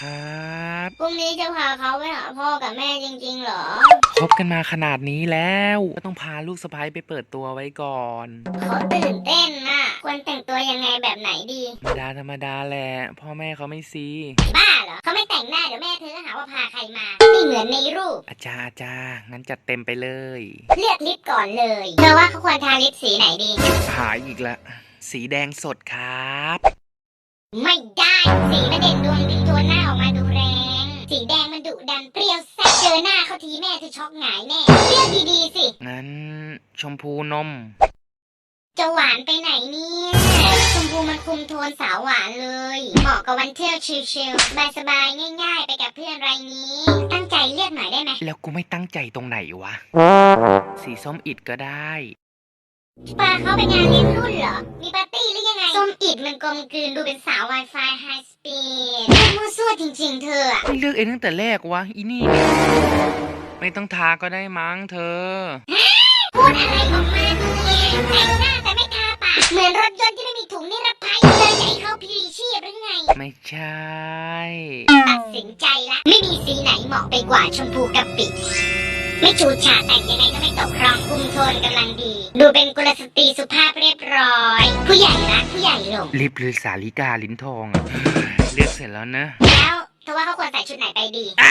ครับ พรุ่งนี้จะพาเขาไปหาพ่อกับแม่จริงๆเหรอ คบกันมาขนาดนี้แล้วก็ต้องพาลูกสะใภ้ไปเปิดตัวไว้ก่อน เขาตื่นเต้นน่ะ ควรแต่งตัวยังไงแบบไหนดี ธรรมดาธรรมดาแหละพ่อแม่เขาไม่ซี บ้าเหรอ เขาไม่แต่งหน้าเดี๋ยวแม่เธอก็หาว่าพาใครมา ไม่เหมือนในรูป อาจารย์อาจารย์งั้นจัดเต็มไปเลย เลือกลิปก่อนเลย เธอว่าเขาควรทาลิปสีไหนดี หายอีกละ สีแดงสดครับ ไม่ได้ สีมันเด่นด วงดึงตัวหน้าออกมาดูแรงสีแดงมันดุดันเปรี้ยวแซ่บเจอหน้าเขาทีแม่เธอช็อกหงายแน่เลือกดีๆสิงั้นชมพูนม จะหวานไปไหนเนี่ยชมพูมันคุมโทนสาวหวานเลยเหมาะกับวันเที่ยวชิลๆสบายๆง่าย ๆ ไปกับเพื่อนไรนี้ ตั้งใจเลือกหน่อยได้ไหมแล้วกูไม่ตั้งใจตรงไหนวะ สีส้มอิดก็ได้ปาเขาไปงานเลี้ยงรุ่นเหรอ มีปาร์ตี้หรือยังไง ส้มอิดมันกลมกลืนดูเป็นสาว Wi-Fi High Speed มั่วซั่วจริง ๆ เธออะไม่เลือกเองตั้งแต่แรกวะอีนี่ ไม่ต้องทาก็ได้มั้งเธอ พูดอะไรออกมาเนี่ยแต่งหน้าแต่ไม่ทาปาก เหมือนรถยนต์ที่ไม่มีถุงนิรภัยเธอจะให้เข้าพีชีพหรือไง ไม่ใช่ ตัดสินใจละ ไม่มีสีไหนเหมาะไปกว่าชมพูกับปิดไม่ชูชาดแต่งยังไงก็ไม่ตกรองคุมโทนกำลังดี ดูเป็นกุลสตรีสุภาพเรียบร้อย ผู้ใหญ่ รักผู้ใหญ่หลงลิปหรือสาลิกาลิ้นทองอะเลือกเสร็จแล้วนะ แล้วเธอว่าเขาควรใส่ชุดไหนไปดีอ้า